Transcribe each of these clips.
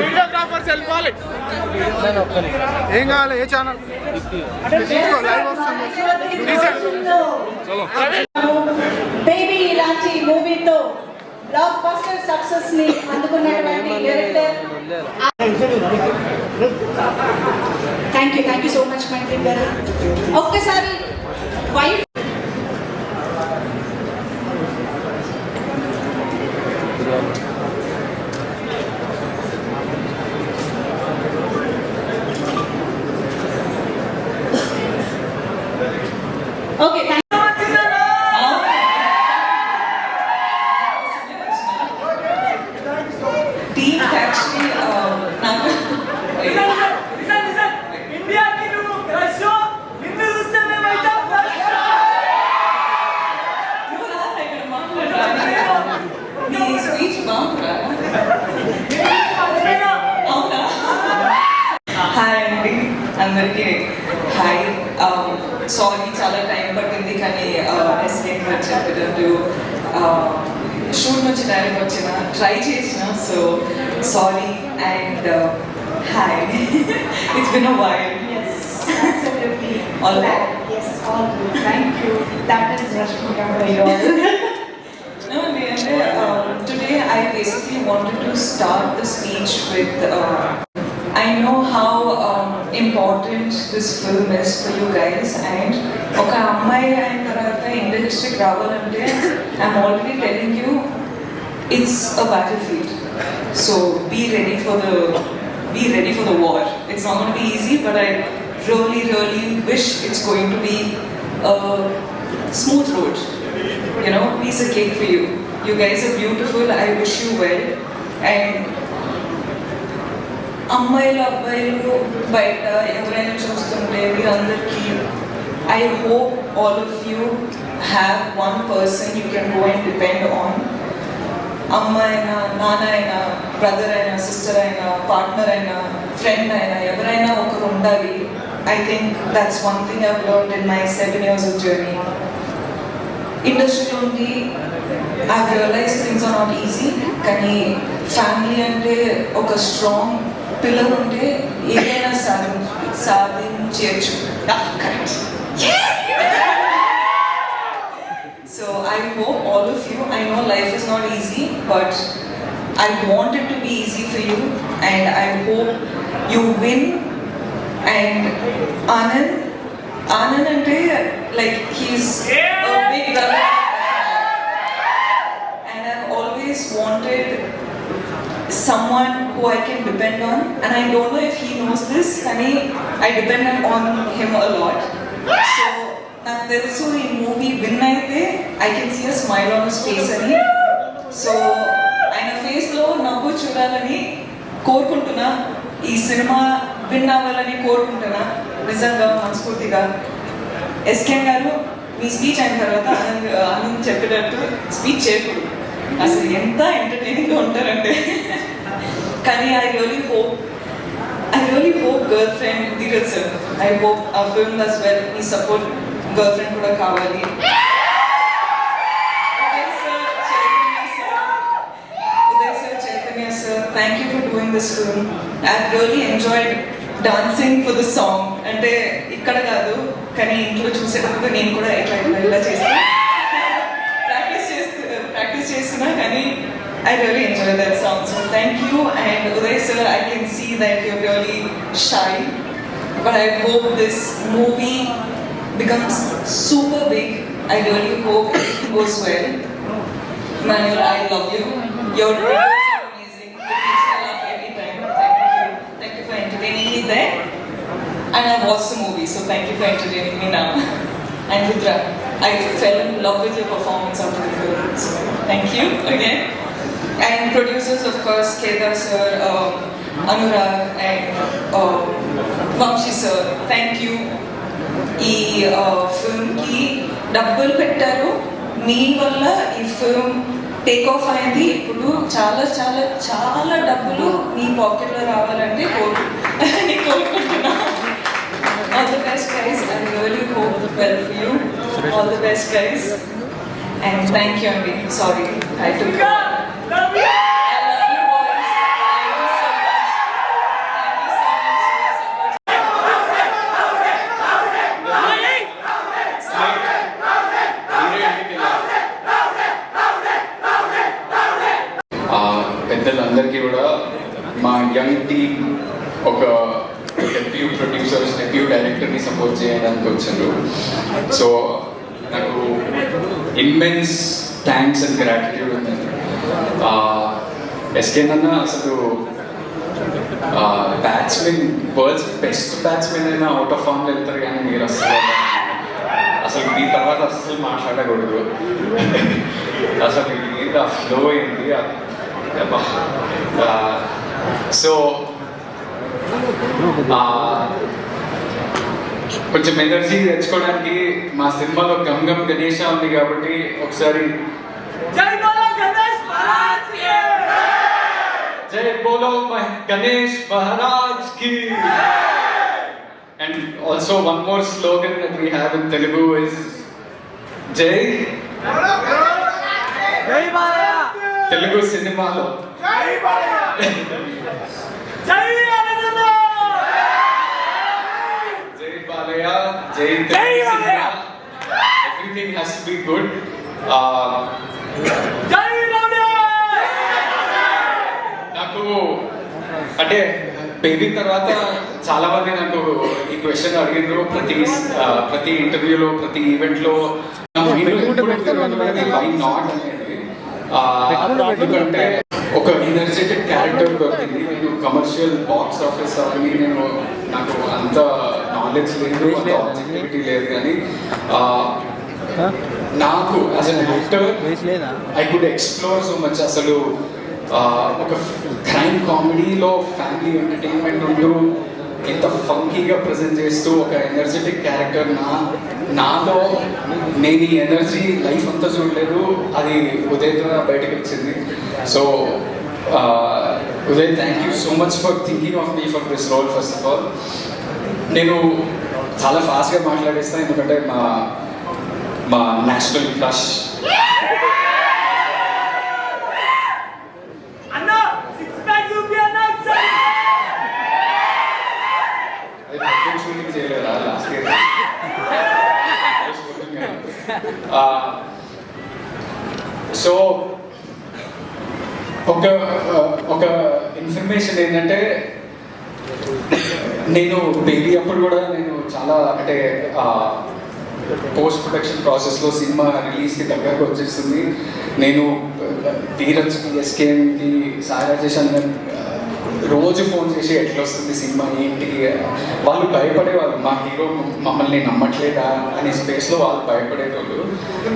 Videographers వెళ్ళిపోవాలి ఏం కావాలి? ఏ ఛానల్ లైవ్ వస్తుంది. బేబీ ఇలాంటి మూవీతో బ్లాక్ బస్టర్ సక్సెస్ని అందుకున్నటువంటి director thank you thank you so much గారు ఒక్కసారి వైట్ ఎస్కేట్ చెప్పినట్టు షూట్ నుంచి డైరెక్ట్ వచ్చిన ట్రై చేసిన so sorry and hi it's been a while Absolutely. All right. Yes, all good. Thank you. That is Rashmika for you all. No, Leander, um, today I basically wanted to start the speech with. Uh, I know how um, important this film is for you guys, and ఒక అమ్మాయి అయిన తర్వాత ఇండస్ట్రీకి రావాలంటే I'm already telling you it's a battle field so be ready for the be ready for the war it's not gonna be easy but I really really wish it's going to be smooth road you know, piece of cake for you. You guys are beautiful. I wish you well. And అమ్మాయిలు అబ్బాయిలు బయట ఎవరైనా చూస్తుంటే మీరందరికీ I hope all of you have one person you can go and depend on అమ్మాయి అయినా నాన్న అయినా బ్రదర్ అయినా సిస్టర్ అయినా పార్ట్నర్ అయినా ఫ్రెండ్ అయినా ఎవరైనా ఒకరు ఉండాలి. I think that's one thing I learn in my seven years of journey ఇండస్ట్రీలో ఉండి I realize things are not easy కానీ ఫ్యామిలీ అంటే ఒక స్ట్రాంగ్ పిల్లర్ ఉంటే ఏదైనా సాధి సాధించవచ్చు correct so I hope all of you I know life is not easy but I want it to be easy for you and I hope you win and Anand Anand అంటే like he's big and I've always wanted someone who I can depend on and I don't know if he knows this కానీ I depend on him a lot. So నాకు తెలుసు ఈ movie win అయితే I can see a smile on face అని so ఆయన ఫేస్లో నవ్వు చూడాలని కోరుకుంటున్నా. ఈ సినిమా విన్ అవ్వాలని కోరుకుంటున్నా. నిజంగా మనస్ఫూర్తిగా. ఎస్కేన్ గారు మీ స్పీచ్ అయిన తర్వాత ఆనంద్ ఆనంద్ చెప్పినట్టు స్పీచ్ చేయకూడదు. అసలు ఎంత ఎంటర్టైనింగ్గా ఉంటారంటే. కానీ I really hope I really hope girlfriend Dheeraj sir I hope a film does well me support girlfriend కూడా కావాలి thank sir, for doing this film I really thank dancing for the song అంటే ఇక్కడ కాదు కానీ ఇంట్లో చూసేటప్పుడు నేను కూడా ఇట్లా ఇట్లా ఇలా చేస్తాను. I really enjoyed that song, so thank you. And Uday sir, I can see that you're really shy, but I hope this movie becomes super big. I really hope it goes well. Manuel, I love you. Your videos are amazing. you makes me laugh every time. Thank you. Thank you for entertaining me there. And I watched the movie, so thank you for entertaining me now. And Rudra, I fell in love with your performance after the film. So thank you again. And producers, of course, Kedar sir, um, Anurag, and uh, Vamshi sir. Thank you. ఈ ఫిల్మ్కి డబ్బులు పెట్టారు. మీ వల్ల ఈ film take off అయింది. ఇప్పుడు చాలా చాలా చాలా డబ్బులు మీ పాకెట్లో రావాలంటే కోరు. అని కోరుకుంటున్నా. All the best guys I really hope well for you all the best guys and thank you అండి sorry I to Love you. I love you ఆ, పెద్దలందరికీ కూడా మా యంగ్ టీమ్ ఒక డెప్యూ ప్రొడ్యూసర్స్ డెప్యూ డైరెక్టర్ని సపోర్ట్ చేయడానికి వచ్చారు సో నాకు ఇమ్మెన్స్ థ్యాంక్స్ అండ్ గ్రాటిట్యూడ్ ఉందండి ఎస్కే అన్న అసలు బ్యాట్స్మెన్ వరల్డ్స్ బెస్ట్ బ్యాట్స్మెన్ అయినా అవుట్ ఆఫ్ ఫామ్ వెళ్తారు కానీ మీరు అసలు అసలు మీ తర్వాత అసలు మాట్లాడకూడదు. అసలు ఏంటి? ఆ ఫ్లో ఏంటి సో కొంచెం ఎనర్జీ తెచ్చుకోవడానికి మా సినిమాలో గమ్ గమ్ గణేష ఉంది కాబట్టి ఒకసారి జై బాలా గణేష్ మహారాజ్కి! జై బోలో మహ- గణేష్ మహారాజ్కి! And also one more slogan that we have in Telugu is jai jai Balayya Telugu సినిమాలో. Has to be good jai rowdy నాకు అంటే బేబీ తర్వాత చాలా మంది నాకు ఈ క్వశ్చన్ అడిగినారు ప్రతి ప్రతి ఇంటర్వ్యూలో ప్రతి ఈవెంట్లో వై నాట్ అనేది ఎందుకంటే ఒక ఎనర్జెటిక్ క్యారెక్టర్ దొరికింది నేను కమర్షియల్ బాక్స్ ఆఫీస్ అవన్నీ నేను నాకు అంత నాలెడ్జ్ లేదు అంత ఆబ్జెక్టివిటీ లేదు కానీ నాకు as an actor I could explore so much అసలు ఒక క్రైమ్ కామెడీలో ఫ్యామిలీ ఎంటర్టైన్మెంట్ ఉంటూ ఇంత ఫంకీగా ప్రజెంట్ చేస్తూ ఒక ఎనర్జెటిక్ క్యారెక్టర్ నా నాలో నేను ఈ ఎనర్జీ లైఫ్ అంతా చూడలేదు. అది ఉదయ్ బయటకు వచ్చింది so Uday thank you so much for thinking of me for this role first of all నేను చాలా ఫాస్ట్గా మాట్లాడేస్తాను ఎందుకంటే మా మా నేషనల్ క్రష్ అన్న ఒక ఒక ఇన్ఫర్మేషన్ ఏంటంటే నేను బేబీ అప్పుడు కూడా నేను చాలా అంటే పోస్ట్ ప్రొడక్షన్ ప్రాసెస్లో సినిమా రిలీజ్కి దగ్గరకు వచ్చేస్తుంది. నేను ధీరజ్కి ఎస్కేఎంకి సాయి రాజేష్ రోజు ఫోన్ చేసి ఎట్లా వస్తుంది సినిమా ఏంటి వాళ్ళు భయపడేవాళ్ళు. మా హీరో మమ్మల్ని నమ్మట్లేదా అనే స్పేస్లో వాళ్ళు భయపడేవాళ్ళు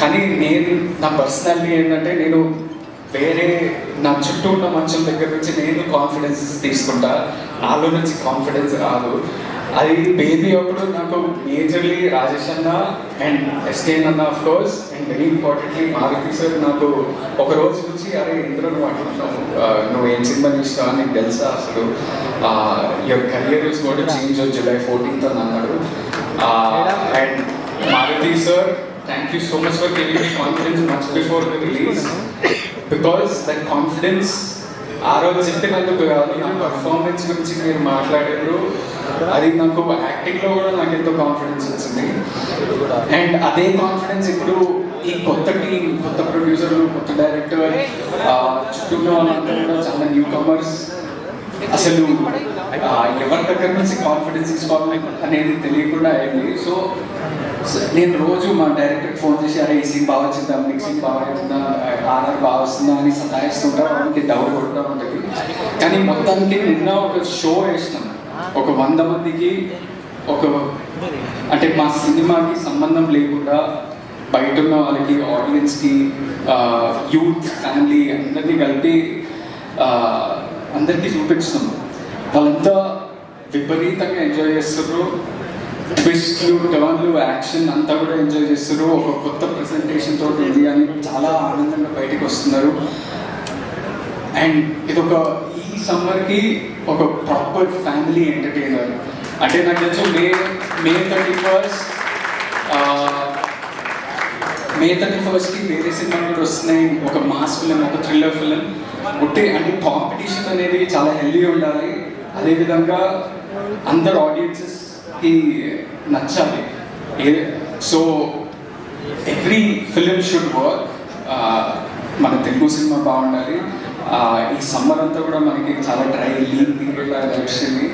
కానీ నేను నా పర్సనాలిటీ ఏంటంటే నేను వేరే నా చుట్టూ ఉన్న మనుషుల దగ్గర నుంచి నేను కాన్ఫిడెన్స్ తీసుకుంటా. నాలో నుంచి కాన్ఫిడెన్స్ రాదు. అది బేబీ అప్పుడు నాకు మేజర్లీ రాజేష్ అన్న అండ్ ఎస్కేన్ అన్న of course and very importantly Maruthi sir నాకు ఒక రోజు నుంచి అరే ఇందులో నువ్వు అంటున్నావు నువ్వు ఏం సినిమా తీసినావు అని నీకు తెలుసా అసలు? Your career is got change July fourteenth అని అన్నాడు. And Maruthi sir thank you so much for giving me confidence much before the release because that confidence ఆ రోజు చెప్పినందుకు కాదు నా పర్ఫార్మెన్స్ గురించి మీరు మాట్లాడారు. అది నాకు యాక్టింగ్లో కూడా నాకు ఎంతో కాన్ఫిడెన్స్ వచ్చింది. అండ్ అదే కాన్ఫిడెన్స్ ఇప్పుడు ఈ కొత్త టీం కొత్త ప్రొడ్యూసర్ కొత్త డైరెక్టర్ చుట్టూ ఉన్న వాళ్ళందరూ కూడా చాలా న్యూ కమర్స్ అసలు ఎవరి దగ్గర నుంచి కాన్ఫిడెన్స్ తీసుకోవాలి అనేది తెలియకుండా అయింది. సో నేను రోజు మా డైరెక్టర్ ఫోన్ చేసి అరే ఈ సీన్ బాగా వచ్చిందా? మిక్సింగ్ బాగా వచ్చిందా? ఆర్ఆర్ బాగా వస్తుందా? అని సతాయిస్తుంటా వాళ్ళకి డౌట్ కొడుతూ ఉంటుంది. కానీ మొత్తానికి నిన్న ఒక షో వేసినాం. ఒక వంద మందికి ఒక అంటే మా సినిమాకి సంబంధం లేకుండా బయట ఉన్న వాళ్ళకి ఆడియన్స్కి యూత్ ఫ్యామిలీ అందరినీ కలిపి అందరికీ చూపిస్తున్నాం వాళ్ళంతా విపరీతంగా ఎంజాయ్ చేస్తారు ట్విస్ట్లు టర్న్లు యాక్షన్ అంతా కూడా ఎంజాయ్ చేస్తారు ఒక కొత్త ప్రెసెంటేషన్ తోటి ఉంది అని చాలా ఆనందంగా బయటకు వస్తున్నారు. అండ్ ఇది ఒక ఈ సమ్మర్కి ఒక ప్రాపర్ ఫ్యామిలీ ఎంటర్టైనర్ అంటే నాకు తెలుసు May May thirty first May thirty ఫస్ట్కి వేరే సినిమాలు వస్తున్నాయి. ఒక మాస్ ఫిలిం ఒక థ్రిల్లర్ ఫిలిం ఉంటే అంటే కాంపిటీషన్ అనేది చాలా హెల్దీగా ఉండాలి. అదేవిధంగా అందరు ఆడియన్సెస్కి నచ్చాలి. ఏ so every film should work మన తెలుగు సినిమా బాగుండాలి. ఈ సమ్మర్ అంతా కూడా మనకి చాలా డ్రై లీన్ పీరియడ్ లాగా వచ్చింది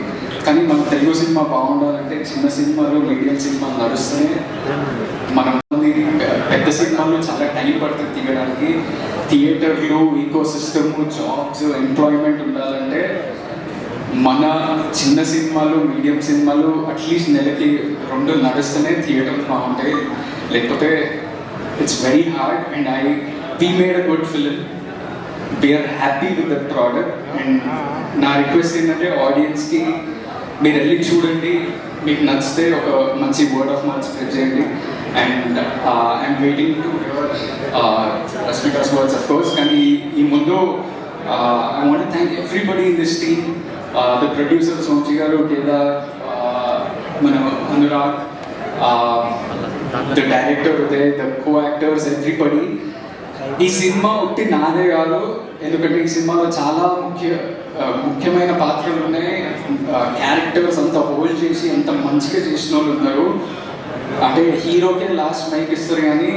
కానీ మన తెలుగు సినిమా బాగుండాలంటే చిన్న సినిమాలు మీడియం సినిమాలు నడుస్తూనే మనం పెద్ద సినిమాలు చాలా టైం పడుతుంది తీయడానికి. థియేటర్లు ఈకో సిస్టమ్ జాబ్స్ ఎంప్లాయ్మెంట్ ఉండాలంటే మన చిన్న సినిమాలు మీడియం సినిమాలు అట్లీస్ట్ నెలకి రెండు నడుస్తూనే థియేటర్స్ బాగుంటాయి. లేకపోతే it's very hard and I we made a good film we are happy with that product and నా రిక్వెస్ట్ ఏంటంటే ఆడియన్స్కి మీరు వెళ్ళి చూడండి మీకు నచ్చితే ఒక మంచి వర్డ్ ఆఫ్ మౌత్ స్ప్రెడ్ చేయండి. And I'm waiting to Rashmika's words of course కానీ ఈ ముందు I want thank everybody in this team the producer సోంచి గారు కేదార్ మన Anurag the director Uday the co actors everybody ఈ సినిమా ఒకటి నాదే కాదు. ఎందుకంటే ఈ సినిమాలో చాలా ముఖ్య uh, ముఖ్యమైన పాత్రలు ఉన్నాయి. క్యారెక్టర్స్ అంత హోల్డ్ చేసి అంత మంచిగా చేసిన వాళ్ళు ఉన్నారు. అంటే హీరోకే లాస్ట్ మైక్ ఇస్తారు కానీ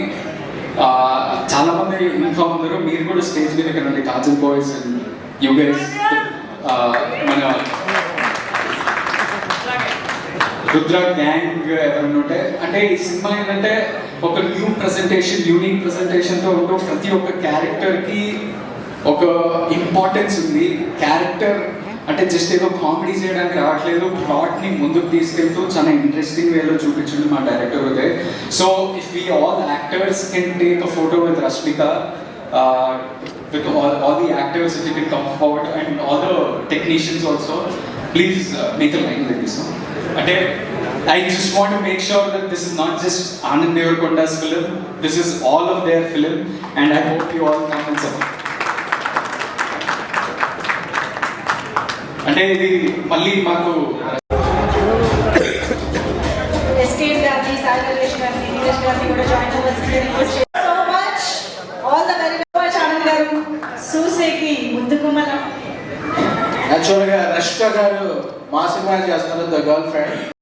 చాలా మంది ఇంకా ఉన్నారు. మీరు కూడా స్టేజ్ మీద రండి Kajal boys and you guys మన రుద్ర గ్యాంగ్ ఎవరైనా ఉంటే అంటే ఈ సినిమా ఏంటంటే ఒక న్యూ ప్రెజెంటేషన్ యూనిక్ ప్రెజెంటేషన్తో ఉంటూ ప్రతి ఒక్క క్యారెక్టర్కి ఒక ఇంపార్టెన్స్ ఉంది. క్యారెక్టర్ అంటే జస్ట్ ఏదో కామెడీ చేయడానికి రావట్లేదు ప్లాట్ని ముందుకు తీసుకెళ్తూ చాలా ఇంట్రెస్టింగ్ వేలో చూపించింది మా director Uday so if we all actors can take a photo with Rashmika with all, all the actors if you can come forward and all the technicians also please uh, make a line with this no? అంటే I just want to make sure that this is not just Anand Devarkonda's film this is all of their film and I hope you all come and support గారు సూసేకి ముందుకు మనం యాక్చువల్గా రష్క గారు మా cinema చేస్తున్నారు the girl friend